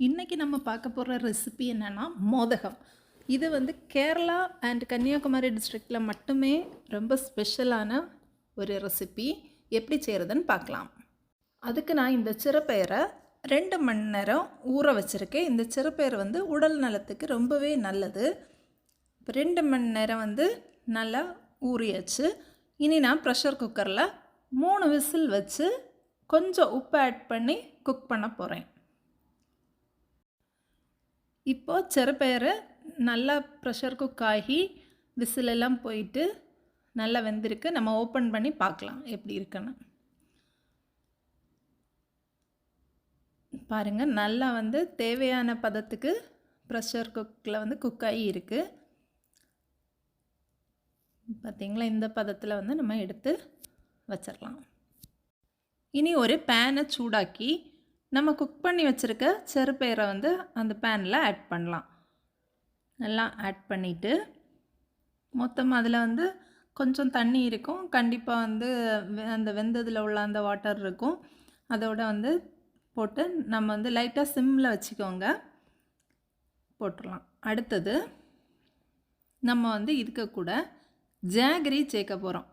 இன்றைக்கி நம்ம பார்க்க போகிற ரெசிபி என்னென்னா மோதகம். இது வந்து கேரளா அண்ட் கன்னியாகுமரி டிஸ்ட்ரிக்டில் மட்டுமே ரொம்ப ஸ்பெஷலான ஒரு ரெசிபி எப்படி செய்கிறதுன்னு பார்க்கலாம். அதுக்கு நான் இந்த சிறப்பெயரை ரெண்டு மணி நேரம் ஊற வச்சுருக்கேன். இந்த சிறப்பெயர் வந்து உடல் நலத்துக்கு ரொம்பவே நல்லது. இப்போ ரெண்டு மணி நேரம் வந்து நல்லா ஊறியாச்சு. இனி நான் ப்ரெஷர் குக்கரில் மூணு விசில் வச்சு கொஞ்சம் உப்பு ஆட் பண்ணி குக் பண்ண போகிறேன் இப்போது சிறுபயிறு நல்லா ப்ரெஷர் குக் ஆகி விசிலெல்லாம் போயிட்டு நல்லா வெந்திருக்கு. நம்ம ஓப்பன் பண்ணி பார்க்கலாம் எப்படி இருக்குன்னு. பாருங்கள் நல்லா வந்து தேவையான பதத்துக்கு ப்ரெஷர் குக்கில் வந்து குக் ஆகி இருக்குது பார்த்திங்களா இந்த பதத்தில் வந்து நம்ம எடுத்து வச்சிடலாம் இனி ஒரு பேனை சூடாக்கி நம்ம குக் பண்ணி வச்சுருக்க செருப்பயிரை வந்து அந்த பேனில் ஆட் பண்ணலாம். நல்லா ஆட் பண்ணிவிட்டு மொத்தமாக அதில் வந்து கொஞ்சம் தண்ணி இருக்கும். கண்டிப்பாக வந்து வெ- அந்த வெந்ததில் உள்ள அந்த வாட்டர் இருக்கும். அதோட வந்து போட்டு நம்ம வந்து லைட்டாக சிம்மில் வச்சுக்கோங்க. போட்டுடலாம் அடுத்தது நம்ம வந்து இதுக்கு கூட ஜாகரி சேர்க்க போகிறோம்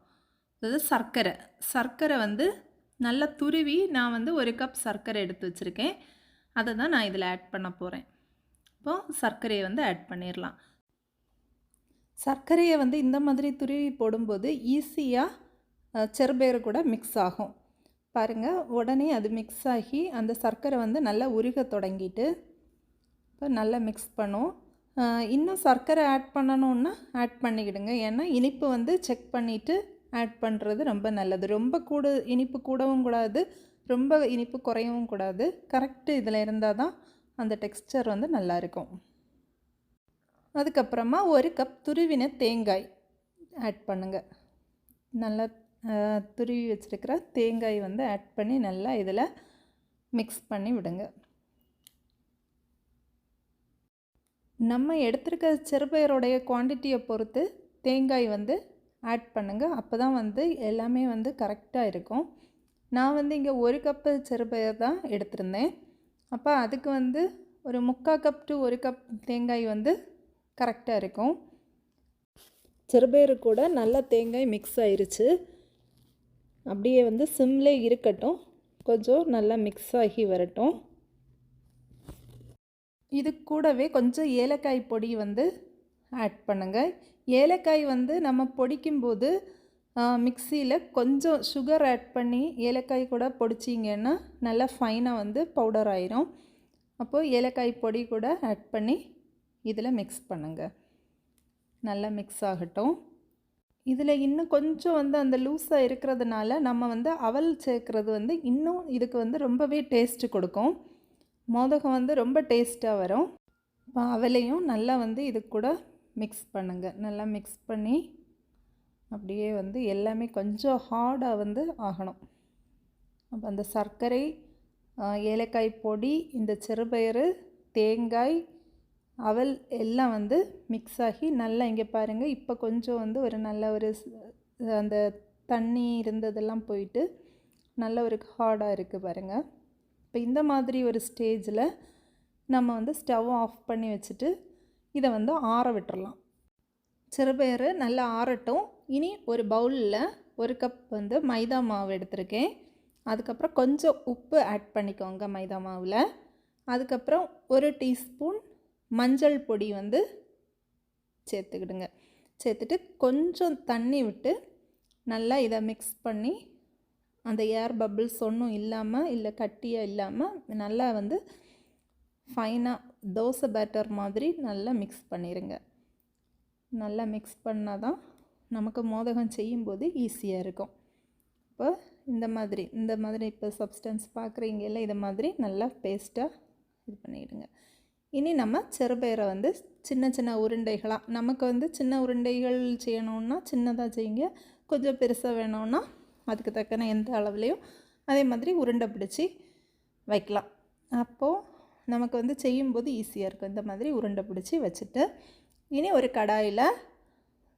அதாவது சர்க்கரை. சர்க்கரை வந்து நல்லா துருவி நான் வந்து ஒரு கப் சர்க்கரை எடுத்து வச்சுருக்கேன். அதை தான் நான் இதில் ஆட் பண்ண போகிறேன் இப்போது சர்க்கரையை வந்து ஆட் பண்ணிடலாம் சர்க்கரையை வந்து இந்த மாதிரி துருவி போடும்போது ஈஸியாக செருபேறு கூட மிக்ஸ் ஆகும். பாருங்கள் உடனே அது மிக்ஸ் ஆகி அந்த சர்க்கரை வந்து நல்லா உருக தொடங்கிட்டு இப்போ நல்லா மிக்ஸ் பண்ணும் இன்னும் சர்க்கரை ஆட் பண்ணணுன்னா ஆட் பண்ணிக்கிடுங்க. ஏன்னா இனிப்பு வந்து செக் பண்ணிவிட்டு ஆட் பண்ணுறது ரொம்ப நல்லது. ரொம்ப கூட இனிப்பு கூடவும் கூடாது. ரொம்ப இனிப்பு குறையவும் கூடாது. கரெக்டு இதில் இருந்தால் தான் அந்த டெக்ஸ்சர் வந்து நல்லா இருக்கும். அதுக்கப்புறமா ஒரு கப் துருவின தேங்காய் ஆட் பண்ணுங்கள் நல்லா துருவி வச்சுருக்கிற தேங்காய் வந்து ஆட் பண்ணி நல்லா இதில் மிக்ஸ் பண்ணி விடுங்க. நம்ம எடுத்திருக்க சிறுபயருடைய குவான்டிட்டியை பொறுத்து தேங்காய் வந்து ஆட் பண்ணுங்கள் அப்போ தான் வந்து எல்லாமே வந்து கரெக்டாக இருக்கும். நான் வந்து இங்கே ஒரு கப்பு சிறுபயர் தான் எடுத்திருந்தேன். அப்போ அதுக்கு வந்து ஒரு முக்கால் கப் டு ஒரு கப் தேங்காய் வந்து கரெக்டாக இருக்கும். சிறுபயறு கூட நல்லா தேங்காய் மிக்ஸ் ஆயிருச்சு. அப்படியே வந்து சிம்லே இருக்கட்டும். கொஞ்சம் நல்லா மிக்ஸ் ஆகி வரட்டும். இது கூடவே கொஞ்சம் ஏலக்காய் பொடி வந்து ஆட் பண்ணுங்கள் ஏலக்காய் வந்து நம்ம பொடிக்கும்போது மிக்சியில் கொஞ்சம் சுகர் ஆட் பண்ணி ஏலக்காய் கூட பொடிச்சிங்கன்னா நல்லா ஃபைனாக வந்து பவுடர் ஆயிரும். அப்போது ஏலக்காய் பொடி கூட ஆட் பண்ணி இதில் மிக்ஸ் பண்ணுங்கள் நல்லா மிக்ஸ் ஆகட்டும். இதில் இன்னும் கொஞ்சம் வந்து அந்த லூஸாக இருக்கிறதுனால நம்ம வந்து அவல் சேர்க்குறது வந்து இன்னும் இதுக்கு வந்து ரொம்பவே டேஸ்ட்டு கொடுக்கும். மோதகம் வந்து ரொம்ப டேஸ்ட்டாக வரும். அவலையும் நல்லா வந்து இது கூட மிக்ஸ் பண்ணுங்கள் நல்லா மிக்ஸ் பண்ணி அப்படியே வந்து எல்லாமே கொஞ்சம் ஹார்டாக வந்து ஆகணும். அப்போ அந்த சர்க்கரை ஏலக்காய் பொடி இந்த சிறுபயறு தேங்காய் அவல் எல்லாம் வந்து மிக்ஸ் ஆகி நல்லா இங்கே பாருங்கள் இப்போ கொஞ்சம் வந்து ஒரு நல்ல ஒரு அந்த தண்ணி இருந்ததெல்லாம் போயிட்டு நல்ல ஒரு ஹார்டாக இருக்குது பாருங்கள் இப்போ இந்த மாதிரி ஒரு ஸ்டேஜில் நம்ம வந்து ஸ்டவ் ஆஃப் பண்ணி வச்சுட்டு இதை வந்து ஆற விட்டுடலாம் சிறுபயிறு நல்லா ஆறட்டும். இனி ஒரு பவுலில் ஒரு கப் வந்து மைதா மாவு எடுத்திருக்கேன். அதுக்கப்புறம் கொஞ்சம் உப்பு ஆட் பண்ணிக்கோங்க மைதா மாவில். அதுக்கப்புறம் ஒரு டீஸ்பூன் மஞ்சள் பொடி வந்து சேர்த்துக்கிடுங்க. சேர்த்துட்டு கொஞ்சம் தண்ணி விட்டு நல்லா இதை மிக்ஸ் பண்ணி அந்த ஏர் பபிள்ஸ் ஒன்றும் இல்லாமல் இல்லை கட்டியாக இல்லாமல் நல்லா வந்து ஃபைனாக தோசை பேட்டர் மாதிரி நல்லா மிக்ஸ் பண்ணிடுங்க நல்லா மிக்ஸ் பண்ணால் தான் நமக்கு மோதகம் செய்யும்போது ஈஸியாக இருக்கும். இப்போ இந்த மாதிரி இந்த மாதிரி இப்போ சப்ஸ்டன்ஸ் பார்க்குறீங்கல்ல இதை மாதிரி நல்லா பேஸ்ட்டாக இது பண்ணிவிடுங்க இனி நம்ம சிறுபயிரை வந்து சின்ன சின்ன உருண்டைகளாக நமக்கு வந்து சின்ன உருண்டைகள் செய்யணுன்னா சின்னதாக செய்யுங்க கொஞ்சம் பெருசாக வேணும்னா அதுக்கு தக்கன எந்த அளவுலேயும் அதே மாதிரி உருண்டை பிடிச்சி வைக்கலாம். அப்போது நமக்கு வந்து செய்யும்போது ஈஸியாக இருக்கும். இந்த மாதிரி உருண்டை பிடிச்சி வச்சுட்டு இனி ஒரு கடாயில்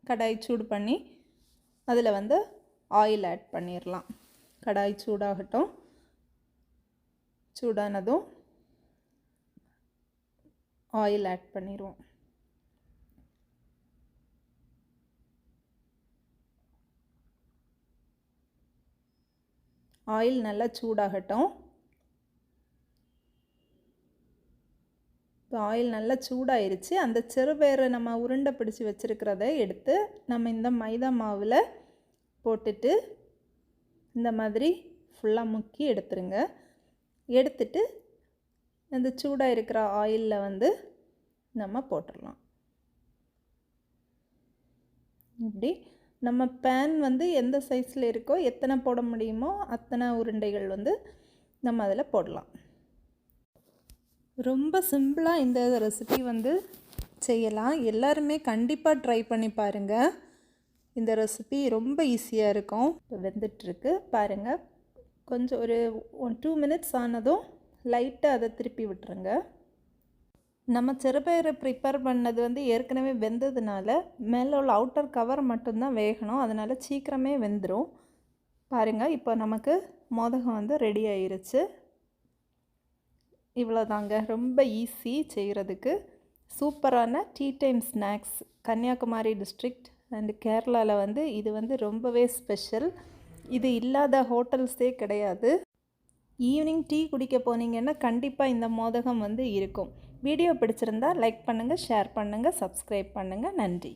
கடாய் சூடு பண்ணி அதில் வந்து ஆயில் ஆட் பண்ணிடலாம் கடாய் சூடாகட்டும். சூடானதும் ஆயில் ஆட் பண்ணிடுவோம் ஆயில் நல்லா சூடாகட்டும். இப்போ ஆயில் நல்லா சூடாயிருச்சு. அந்த சிறுபயிரை நம்ம உருண்டை பிடிச்சி வச்சுருக்கிறத எடுத்து நம்ம இந்த மைதா மாவில் போட்டுட்டு இந்த மாதிரி ஃபுல்லாக முக்கி எடுத்துருங்க. எடுத்துட்டு அந்த சூடாக இருக்கிற ஆயிலில் வந்து நம்ம போட்டுடலாம் இப்படி நம்ம பேன் வந்து எந்த சைஸில் இருக்கோ எத்தனை போட முடியுமோ அத்தனை உருண்டைகள் வந்து நம்ம அதில் போடலாம். ரொம்ப சிம்பிளாக இந்த ரெசிபி வந்து செய்யலாம். எல்லாருமே கண்டிப்பாக ட்ரை பண்ணி பாருங்கள் இந்த ரெசிபி ரொம்ப ஈஸியாக இருக்கும். இப்போ வெந்துட்டுருக்கு. பாருங்கள் கொஞ்சம் ஒரு ஒன் டூ மினிட்ஸ் ஆனதும் லைட்டாக அதை திருப்பி விட்டுருங்க. நம்ம சிறுபயிரை ப்ரிப்பேர் பண்ணது வந்து ஏற்கனவே வெந்ததுனால மேலே உள்ள அவுட்டர் கவர் மட்டும்தான் வேகணும். அதனால் சீக்கிரமே வெந்துடும் பாருங்கள் இப்போ நமக்கு மோதகம் வந்து ரெடி ஆயிருச்சு. இவ்வளோதாங்க ரொம்ப ஈஸி செய்கிறதுக்கு சூப்பரான tea time snacks Kanyakumari district and கேரளாவில் வந்து இது வந்து ரொம்பவே ஸ்பெஷல் இது இல்லாத ஹோட்டல்ஸே கிடையாது. ஈவினிங் டீ குடிக்க போனீங்கன்னா கண்டிப்பாக இந்த மோதகம் வந்து இருக்கும். வீடியோ பிடிச்சிருந்தா லைக் பண்ணுங்கள் ஷேர் பண்ணுங்கள் சப்ஸ்கிரைப் பண்ணுங்கள் நன்றி.